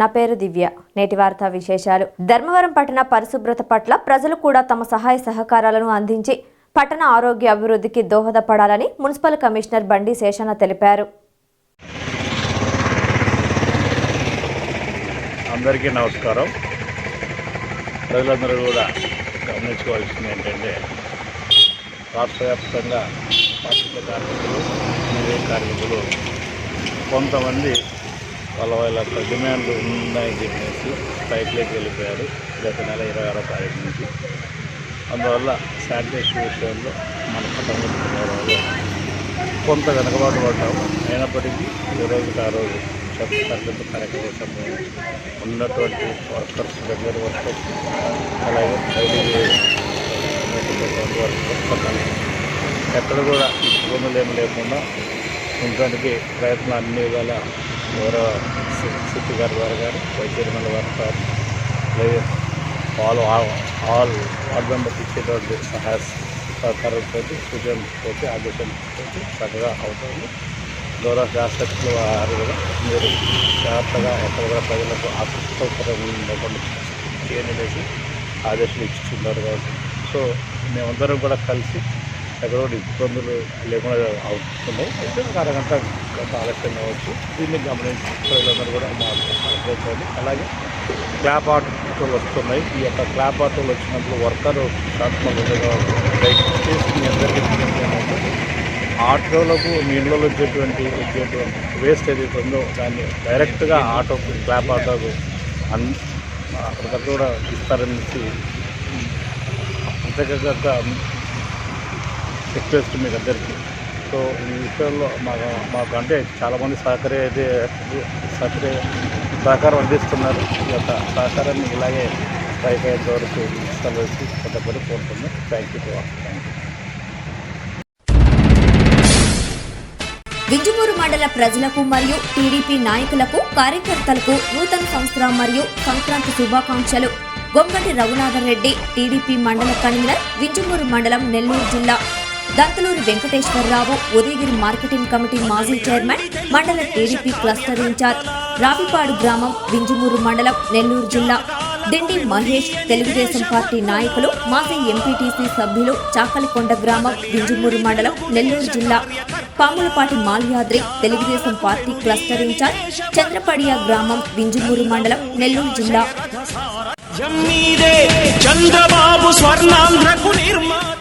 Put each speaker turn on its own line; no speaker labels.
నా పేరు దివ్య. నేటి వార్తా విశేషాలు. ధర్మవరం పట్టణ పరిశుభ్రత పట్ల ప్రజలు కూడా తమ సహాయ సహకారాలను అందించి పట్టణ ఆరోగ్య అభివృద్ధికి దోహదపడాలని మున్సిపల్ కమిషనర్ బండి శేషణ తెలిపారు.
అందరికీ నమస్కారం. ప్రజలందరూ కూడా గమనించుకోవాల్సింది ఏంటంటే రాష్ట్ర వ్యాప్తంగా కార్మికులు కార్మికులు కొంతమంది వాళ్ళ వాళ్ళ యొక్క డిమాండ్లు ఉన్నాయని చెప్పేసి పైకిలోకి వెళ్ళిపోయారు గత నెల ఇరవై ఆరో తారీఖు నుంచి. అందువల్ల శానిటేషన్ విషయంలో మన పట్టణంలో కొంత వెనకబాటు పడ్డాము. అయినప్పటికీ ఈ రోజుకి ఆ రోజు చెత్త తరగతి కార్యక్రమం ఉన్నటువంటి వర్కర్స్ దగ్గర వర్కర్స్ అలాగే డైలీ వర్కర్స్ ఎక్కడ కూడా ఇబ్బందులు ఏమి లేకుండా ఉండడానికి ప్రయత్నం అన్ని విధాల గౌరవ సిద్ధి గారి ద్వారా గారు వైస్ చైర్మన్ వారి గారు అలాగే ఆల్ ఆల్ వార్డ్ మెంబర్స్ ఇచ్చేటువంటి సహాయ సహకారంతో సూచనలతో ఆదేశంతో చక్కగా అవుతుంది. గౌరవ శాస్త్రజ్ఞులు వారు కూడా మీరు జాగ్రత్తగా ఎక్కడ కూడా ప్రజలకు అసౌకర్యం లేకుండా చేయండి అనేసి ఆదేశాలు ఇచ్చుతున్నారు కాబట్టి. సో మేమందరం కూడా కలిసి ఎక్కడ కూడా ఇబ్బందులు లేకుండా అవుతున్నాయి. అయితే ఒక అరగంట గంట ఆలస్యం కావచ్చు దీన్ని గమనించి ప్రజలందరూ కూడా మా అలాగే క్లాప్ ఆటోలు వస్తున్నాయి. ఈ యొక్క క్లాప్ ఆటోలు వచ్చినప్పుడు వర్కర్ దయచేసి మీ అందరికీ ఆటోలకు నీళ్ళలో వచ్చేటువంటి వచ్చేటువంటి వేస్ట్ ఏదైతే ఉందో దాన్ని డైరెక్ట్గా ఆటో క్లాప్ ఆటోకు అన్ అక్కడికక్కడ కూడా ఇస్తారని అంతేకాక రిక్వెస్ట్ మీకు అందరికీ. సో ఈ విషయంలో మాకు మాకు అంటే చాలామంది సహకరి అయితే సహకరి సహకారం అందిస్తున్నారు. ఈ యొక్క సహకారాన్ని ఇలాగే స్ట్రైక్ అయ్యేంత వరకు ఇస్తాను పెద్దపడి కోరుతున్నాం thank you thank you
Vinjamuru మండల ప్రజలకు మరియు టీడీపీ నాయకులకు కార్యకర్తలకు నూతన సంవత్సరం మరియు సంక్రాంతి శుభాకాంక్షలు. గొంగటి రఘునాథరెడ్డి టీడీపీ మండల కన్వీనర్ వింజమూరు మండలం నెల్లూరు జిల్లా. దంతలూరి వెంకటేశ్వరరావు ఉదయగిరి మార్కెటింగ్ కమిటీ మాజీ చైర్మన్ మండల టీడీపీ క్లస్టర్ ఇన్ఛార్జ్ రావిపాడు గ్రామం వింజమూరు మండలం నెల్లూరు జిల్లా. దిండి మహేష్ తెలుగుదేశం పార్టీ నాయకులు మాజీ ఎంపీటీసీ సభ్యులు చాకలికొండ గ్రామం వింజమూరు మండలం నెల్లూరు జిల్లా. Pamulapati Malyadri Telugu Desam party cluster incharge Chandrapadiya గ్రామం వింజమూరు మండలం నెల్లూరు జిల్లా.
జమ్మీదే చంద్రబాబు స్వర్ణాంధ్రకు నిర్మాణ